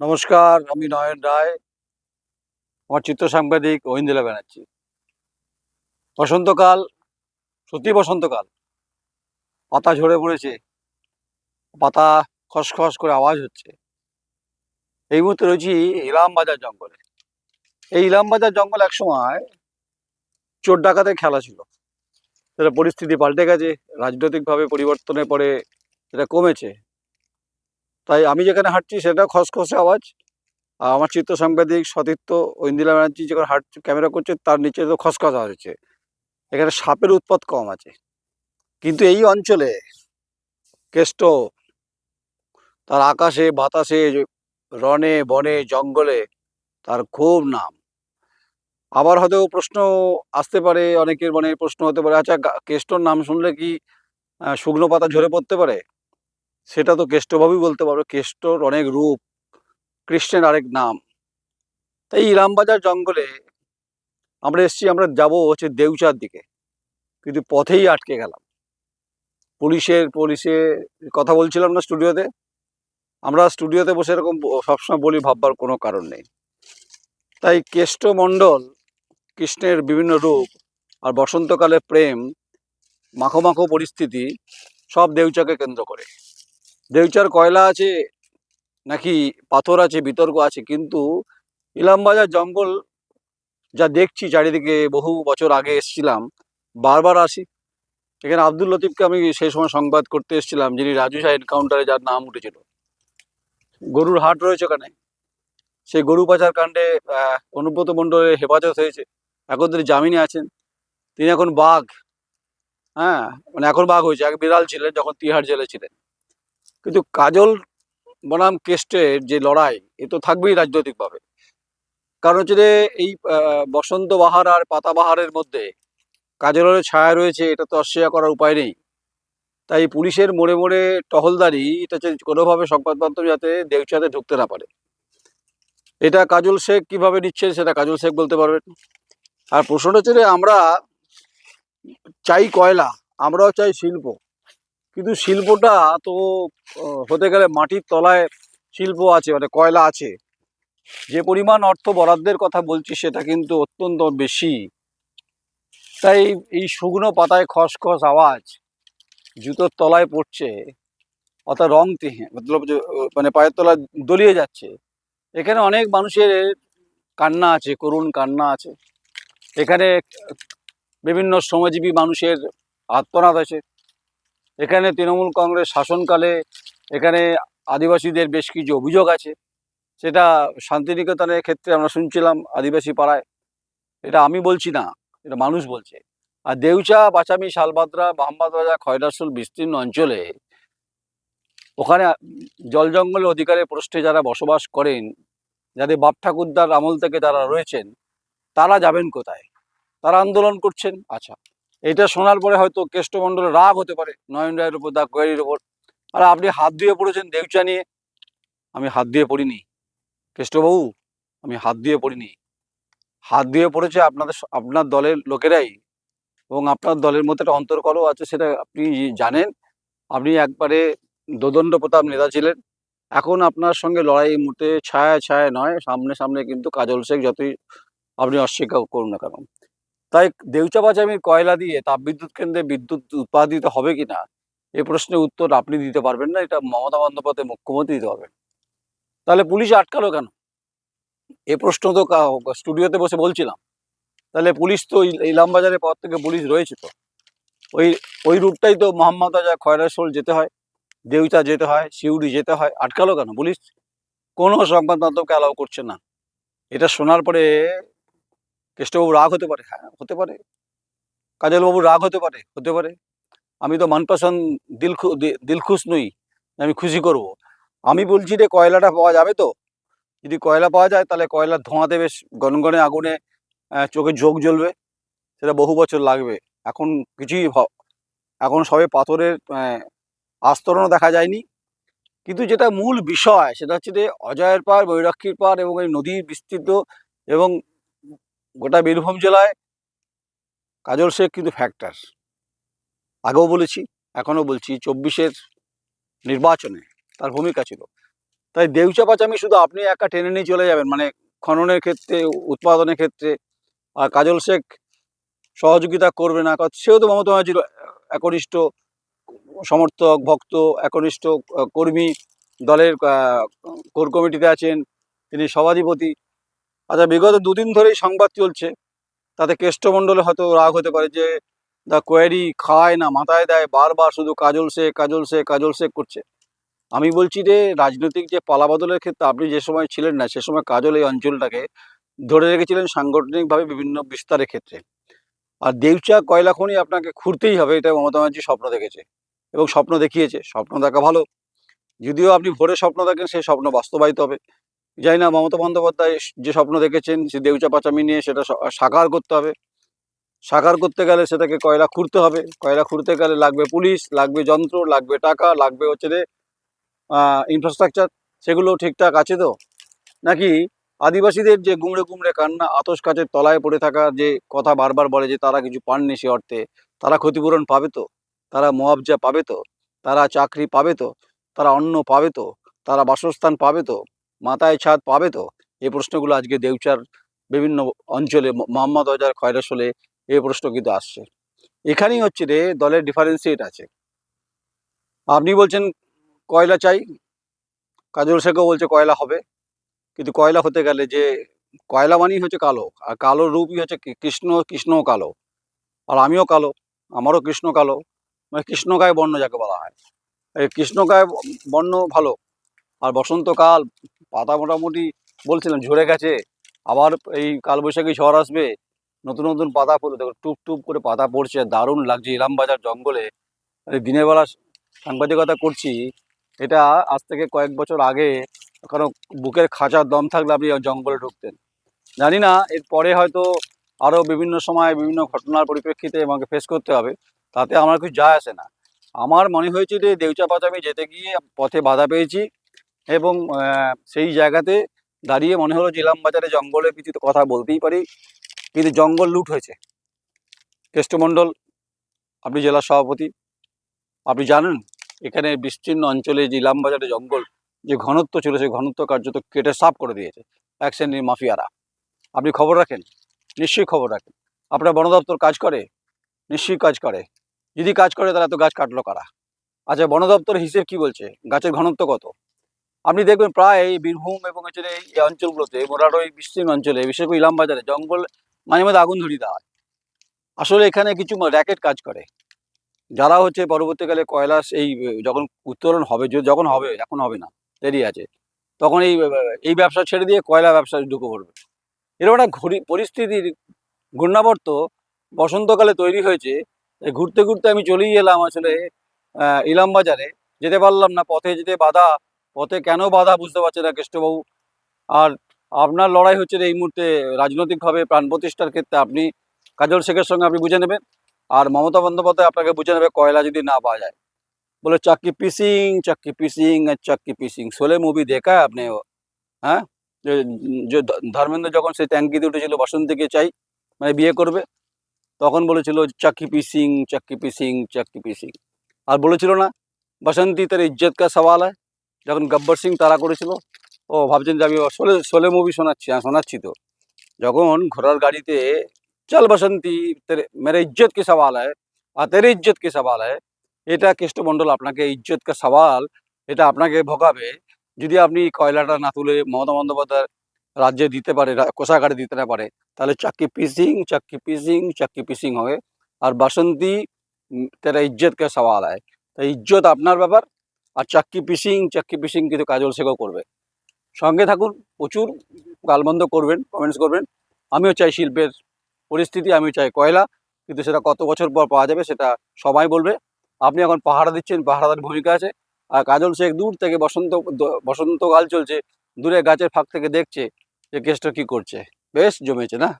নমস্কার, আমি নয়ন রায়। আমার চিত্র সাংবাদিক ঐন্দিলা ব্যানার্জি। বসন্তকাল সত্যি বসন্তকাল। পাতা ঝরে পড়েছে, পাতা খসখস করে আওয়াজ হচ্ছে। এই মুহূর্তে রয়েছি ইলামবাজার জঙ্গলে। এই ইলামবাজার জঙ্গল একসময় চোর ডাকাতের খেলা ছিল। সেটা পরিস্থিতি পাল্টে গেছে, রাজনৈতিকভাবে পরিবর্তনের পরে সেটা কমেছে। তাই আমি যেখানে হাঁটছি সেটা খসখসে আওয়াজ। আর আমার চিত্র সাংবাদিক সতীর্থ ঐন্দিলা ব্যানার্জি যেখানে হাঁট, ক্যামেরা করছে তার নিচে তো খসখস আওয়াজ হচ্ছে। এখানে সাপের উৎপাত কম আছে। কিন্তু এই অঞ্চলে কেষ্ট, তার আকাশে, বাতাসে রনে বনে, জঙ্গলে তার খুব নাম। আবার হয়তো প্রশ্ন আসতে পারে, অনেকের মনে প্রশ্ন হতে পারে আচ্ছা কেষ্টর নাম শুনলে কি শুকনো পাতা ঝরে পড়তে পারে? সেটা তো কেষ্টভাবেই বলতে পারবে কেষ্টর অনেক রূপ, কৃষ্ণের আরেক নাম। তাই ইলামবাজার জঙ্গলে আমরা এসছি, আমরা যাব হচ্ছে দেউচার দিকে। কিন্তু পথেই আটকে গেলাম। পুলিশের, পুলিশে কথা বলছিলাম না স্টুডিওতে। আমরা স্টুডিওতে বসে এরকম সবসময় বলি, ভাববার কোনো কারণ নেই। তাই কেষ্টমণ্ডল কৃষ্ণের বিভিন্ন রূপ আর বসন্তকালে প্রেম, মাখো মাখো পরিস্থিতি সব দেউচাকে কেন্দ্র করে। দেউচার কয়লা আছে, নাকি পাথর আছে, বিতর্ক আছে, কিন্তু ইলামবাজার জঙ্গল যা দেখছি চারিদিকে বহু বছর আগে এসেছিলাম, বারবার আসি। এখানে আব্দুল লতিফকে আমি সেই সময় সংবাদ করতে এসেছিলাম, যিনি রাজু শাহ এনকাউন্টারে যার নাম উঠেছিল। গরুর হাট রয়েছে ওখানে। সেই গরু পাচার কাণ্ডে অনুব্রত মণ্ডলের হেফাজত হয়েছে। এখন তিনি জামিনে আছেন। তিনি এখন বাঘ। হ্যাঁ মানে এখন বাঘ হয়েছে। এক বিড়াল ছিলেন, যখন তিহার জেলে ছিলেন। কিন্তু কাজল বনাম কেস্টের যে লড়াই, এ তো থাকবেই রাজনৈতিকভাবে। কারণ হচ্ছে যে এই বসন্ত বাহার আর পাতাবাহারের মধ্যে কাজলের ছায়া রয়েছে, এটা তো অস্বীকার করার উপায় নেই। তাই পুলিশের মোড়ে মোড়ে টহলদারি, এটা হচ্ছে কোনোভাবে সংবাদ মাধ্যম যাতে দেউচাতে ঢুকতে না পারে। এটা কাজল শেখ কীভাবে নিচ্ছেন, সেটা কাজল শেখ বলতে পারবেন। আর প্রশ্নটা হচ্ছে আমরা চাই কয়লা, আমরাও চাই শিল্প। কিন্তু শিল্পটা তো হতে গেলে মাটির তলায় শিল্প আছে মানে কয়লা আছে। যে পরিমাণ অর্থ বরাদ্দের কথা বলছি, সেটা কিন্তু অত্যন্ত বেশি। তাই এই শুকনো পাতায় খসখস আওয়াজ, জুতোর তলায় পড়ছে, অর্থাৎ রং তিহে মতলব মানে পায়ের তলায় দলিয়ে যাচ্ছে। এখানে অনেক মানুষের কান্না আছে, করুণ কান্না আছে। এখানে বিভিন্ন শ্রমজীবী মানুষের আত্মনাদ আছে। এখানে তৃণমূল কংগ্রেস শাসনকালে এখানে আদিবাসীদের বেশ কিছু অভিযোগ আছে। সেটা শান্তিনিকেতনের ক্ষেত্রে আমরা শুনছিলাম আদিবাসী পাড়ায়। এটা আমি বলছি না, এটা মানুষ বলছে। আর দেউচা বাচামি শালবাদ্রা বাহ্মাদরা খয়রাসুল, বিস্তীর্ণ অঞ্চলে ওখানে জল জঙ্গলের অধিকারের প্রশ্নে যারা বসবাস করেন, যাদের বাপ ঠাকুরদার আমল থেকে যারা রয়েছেন, তারা যাবেন কোথায়? তারা আন্দোলন করছেন? আচ্ছা। এটা শোনার পরে হয়তো কেষ্টমণ্ডলের রাগ হতে পারে নয়ন রায়ের উপর দা কোয়ারির উপর। আর আপনি হাত দিয়ে পড়েছেন দেউচা নিয়ে, আমি হাত দিয়ে পড়িনি। কেষ্টবাবু, আমি হাত দিয়ে পড়িনি। হাত দিয়ে পড়েছে আপনাদের আপনার দলের লোকেরাই এবং আপনার দলের মধ্যে একটা অন্তর্কলহ আছে, সেটা আপনি জানেন। আপনি একবারে দোদণ্ড প্রতাপ নেতা ছিলেন। এখন আপনার সঙ্গে লড়াই মুহূর্তে ছায়া ছায়া নয়, সামনে সামনে কিন্তু কাজল শেখ যতই আপনি অস্বীকার করুন না কেন। তাই দেউচা বাজামির কয়লা দিয়ে তাপবিদ্যুৎ কেন্দ্রে বিদ্যুৎ উৎপাদিত হবে কিনা এ প্রশ্নের উত্তর আপনি দিতে পারবেন না, এটা মমতা বন্দ্যোপাধ্যায় মুখ্যমন্ত্রী দিতে পারবেন। তাহলে পুলিশ আটকালো কেন? এ প্রশ্ন তো স্টুডিওতে বসে বলছিলাম। তাহলে পুলিশ তো ইল- ইলামবাজারের পর থেকে পুলিশ রয়েছে তো। ওই ওই রুটটাই তো মোহাম্মদ আজা খয়রাসোল যেতে হয়, দেউচা যেতে হয়, সিউড়ি যেতে হয়, আটকালো কেন পুলিশ? কোনো সংবাদ মাধ্যমকে অ্যালাউ করছে না। এটা শোনার পরে কেষ্টবাবু রাগ হতে পারে হ্যাঁ হতে পারে। কাজলবাবু রাগ হতে পারে হতে পারে। আমি তো মনপসন্দ দিল দিলখুশ নই, আমি খুশি করব। আমি বলছি যে কয়লাটা পাওয়া যাবে তো? যদি কয়লা পাওয়া যায়, তাহলে কয়লার ধোঁয়াতে বেশ গনগনে আগুনে চোখে যোগ জ্বলবে, সেটা বহু বছর লাগবে। এখন কিছুই এখন সবে পাথরের আস্তরণও দেখা যায়নি। কিন্তু যেটা মূল বিষয়, সেটা হচ্ছে যে অজয়ের পার, বৈরাক্ষীর পার এবং এই নদীর বিস্তৃত এবং গোটা বীরভূম জেলায় কাজল শেখ কিন্তু ফ্যাক্টর আগেও বলেছি, এখনও বলছি, চব্বিশের নির্বাচনে তার ভূমিকা ছিল। তাই দেউচা পাচামি শুধু আপনি একা টেনে নিয়ে চলে যাবেন মানে খননের ক্ষেত্রে, উৎপাদনের ক্ষেত্রে, আর কাজল শেখ সহযোগিতা করবে না, কারণ সেও তো মমতা ব্যানার্জির একনিষ্ঠ সমর্থক, ভক্ত, একনিষ্ঠ কর্মী দলের কোর কমিটিতে আছেন, তিনি সভাধিপতি। আচ্ছা বিগত দুদিন ধরেই সংবাদ চলছে। তাতে কেষ্টমণ্ডলে হয়তো রাগ হতে পারে যে দ্য কোয়ারি খায় না, মাথায় দেয়, বারবার শুধু কাজল শেখ কাজল শেখ কাজল শেখ করছে। আমি বলছি যে, রাজনৈতিক যে পালাবদলের ক্ষেত্রে আপনি যে সময় ছিলেন না, সে সময় কাজল এই অঞ্চলটাকে ধরে রেখেছিলেন সাংগঠনিকভাবে বিভিন্ন বিস্তারের ক্ষেত্রে। আর দেউচা কয়লা খনি আপনাকে খুঁড়তেই হবে, এটা মমতা ব্যানার্জি স্বপ্ন দেখেছে এবং স্বপ্ন দেখিয়েছে। স্বপ্ন দেখা ভালো। যদিও আপনি ভোরে স্বপ্ন দেখেন সেই স্বপ্ন বাস্তবায়িত হবে। জানি না, মমতা বন্দ্যোপাধ্যায় যে স্বপ্ন দেখেছেন, সে দেউচা পাচামি নিয়ে সেটা সাকার করতে হবে। সাকার করতে গেলে সেটাকে কয়লা খুঁড়তে হবে। কয়লা খুঁড়তে গেলে লাগবে পুলিশ, লাগবে যন্ত্র, লাগবে টাকা, লাগবে হচ্ছে রে ইনফ্রাস্ট্রাকচার সেগুলো ঠিকঠাক আছে তো? নাকি আদিবাসীদের যে গুমড়ে গুমড়ে কান্না, আতস কাচের তলায় পড়ে থাকা যে কথা বারবার বলে যে তারা কিছু পাননি সে অর্থে, তারা ক্ষতিপূরণ পাবে তো? তারা মোয়াবজা পাবে তো? তারা চাকরি পাবে তো? তারা অন্ন পাবে তো? তারা বাসস্থান পাবে তো? মাথায় ছাদ পাবে তো? এই প্রশ্নগুলো আজকে দেউচার বিভিন্ন অঞ্চলে মোহাম্মদ বাজার খয়রাসলে এই প্রশ্ন কিন্তু আসছে। এখানেই হচ্ছে রে, দলের ডিফারেন্সিয়েট আছে। আপনি বলছেন কয়লা চাই? কাজল শেখও বলছে কয়লা হবে। কিন্তু কয়লা হতে গেলে যে কয়লা মানেই হচ্ছে কালো, আর কালো রূপই হচ্ছে কৃষ্ণ, কৃষ্ণও কালো। আর আমিও কালো, আমারও কৃষ্ণ কালো। মানে কৃষ্ণকায় বর্ণ যাকে বলা হয়। এই কৃষ্ণকায় বর্ণ ভালো, আর বসন্তকাল পাতা মোটামুটি বলছিলাম ঝরে গেছে। আবার এই কালবৈশাখী ঝড় আসবে, নতুন নতুন পাতা পড়ে দেখো টুপ টুপ করে পাতা পড়ছে, দারুণ লাগছে ইলামবাজার জঙ্গলে। দিনের বেলা সাংবাদিকতা করছি, এটা আজ থেকে কয়েক বছর আগে কারণ বুকের খাঁচার দম থাকলে আপনি জঙ্গলে ঢুকতেন। জানি না, এর পরে হয়তো আরও বিভিন্ন সময় বিভিন্ন ঘটনার পরিপ্রেক্ষিতে আমাকে ফেস করতে হবে, তাতে আমার কিছু যায় আসে না। আমার মনে হয়েছে যে দেউচা পাচামি যেতে গিয়ে পথে বাধা পেয়েছি এবং সেই জায়গাতে দাঁড়িয়ে মনে হলো যে ইলামবাজারে জঙ্গলে কিছু তো কথা বলতেই পারি, কিন্তু জঙ্গল লুট হয়েছে। কেষ্টমণ্ডল, আপনি জেলা সভাপতি, আপনি জানেন, এখানে বিস্তীর্ণ অঞ্চলে যে ইলামবাজারে জঙ্গল, যে ঘনত্ব ছিল, সেই ঘনত্ব কার্যত কেটে সাফ করে দিয়েছে এক শ্রেণির মাফিয়ারা। আপনি খবর রাখেন? নিশ্চয়ই খবর রাখেন। আপনার বন দপ্তর কাজ করে? নিশ্চয়ই কাজ করে। যদি কাজ করে, তাহলে তো গাছ কাটলো কারা? আচ্ছা বন দপ্তরের হিসেব কি বলছে? গাছের ঘনত্ব কত? আপনি দেখবেন প্রায় বীরভূম এবং হচ্ছে এই অঞ্চলগুলোতে এই বিস্তীর্ণ অঞ্চলে বিশেষ করে ইলামবাজারে জঙ্গল মাঝে মাঝে আগুন ধরিয়ে দেওয়া হয়। আসলে এখানে কিছু র্যাকেট কাজ করে। যারা হচ্ছে পরবর্তীকালে কয়লা এই যখন উত্তোলন হবে যখন হবে এখন হবে না দেরি আছে তখন এই এই ব্যবসা ছেড়ে দিয়ে কয়লা ব্যবসায় ঢুকে পড়বে। এরকম একটা ঘুরি পরিস্থিতির ঘূর্ণাবর্ত বসন্তকালে তৈরি হয়েছে ঘুরতে ঘুরতে আমি চলেই এলাম আসলে আহ, ইলাম বাজারে যেতে পারলাম না পথে যেতে বাধা পথে কেন বাধা বুঝতে পারছে না কৃষ্ণবাবু আর আপনার লড়াই হচ্ছে এই মুহূর্তে রাজনৈতিকভাবে প্রাণ প্রতিষ্ঠার ক্ষেত্রে আপনি কাজল শেখের সঙ্গে আপনি বুঝে নেবেন। আর মমতা বন্দ্যোপাধ্যায় আপনাকে বুঝে নেবে কয়লা যদি না পাওয়া যায়। বলে চাকি পিসিং চাকি পিসিং আর চাক্কি পিসিং। সোলে মুভি দেখায় আপনি হ্যাঁ? যে ধর্মেন্দ্র যখন সেই ট্যাঙ্কিতে উঠেছিল, বসন্তীকে চাই মানে বিয়ে করবে, তখন বলেছিল চাকি পিসিং চাকি পিসিং চাকি পিসিং। আর বলেছিল না বসন্তী তার ইজ্জত কা সওয়াল হয়। যখন গব্বর সিং তারা করেছিল, ও ভাবছেন যে আমি শোলে শোলে মুভি শোনাচ্ছি হ্যাঁ শোনাচ্ছি তো। যখন ঘোড়ার গাড়িতে চল বসন্তী মেরে ইজ্জত কি সওয়াল হয় আর তেরে ইজ্জত কি সওয়াল হয় এটা কেষ্টমণ্ডল আপনাকে ইজ্জত কা সওয়াল, এটা আপনাকে ভোগাবে। যদি আপনি কয়লাটা না তুলে মমতা বন্দ্যোপাধ্যায় রাজ্যে দিতে পারে কোষাগারে দিতে না পারে, তাহলে চাক্কি পিসিং চাক্কি পিসিং চাক্কি পিসিং হবে। আর বাসন্তী তেরা ইজ্জত কা সওয়াল হয় তাই ইজ্জত আপনার ব্যাপার আর চাক্কি পিসিং চাক্কি পিসিং কিন্তু কাজল শেখও করবে। সঙ্গে থাকুন, প্রচুর গালবন্ধ করবেন কমেন্টস করবেন। আমিও চাই শিল্পের পরিস্থিতি, আমিও চাই কয়লা, কিন্তু সেটা কত বছর পর পাওয়া যাবে সেটা সবাই বলবে। আপনি এখন পাহারা দিচ্ছেন, পাহারাদার ভূমিকা আছে। আর কাজল শেখ দূর থেকে বসন্ত বসন্তকাল চলছে, দূরে গাছের ফাঁক থেকে দেখছে যে কেসটা কি করছে। বেশ জমেছে না?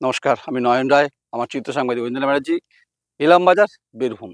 নমস্কার, আমি নয়ন রায়, আমার চিত্র সাংবাদিক ইন্দ্র ব্যানার্জি ইলামবাজার, বীরভূম।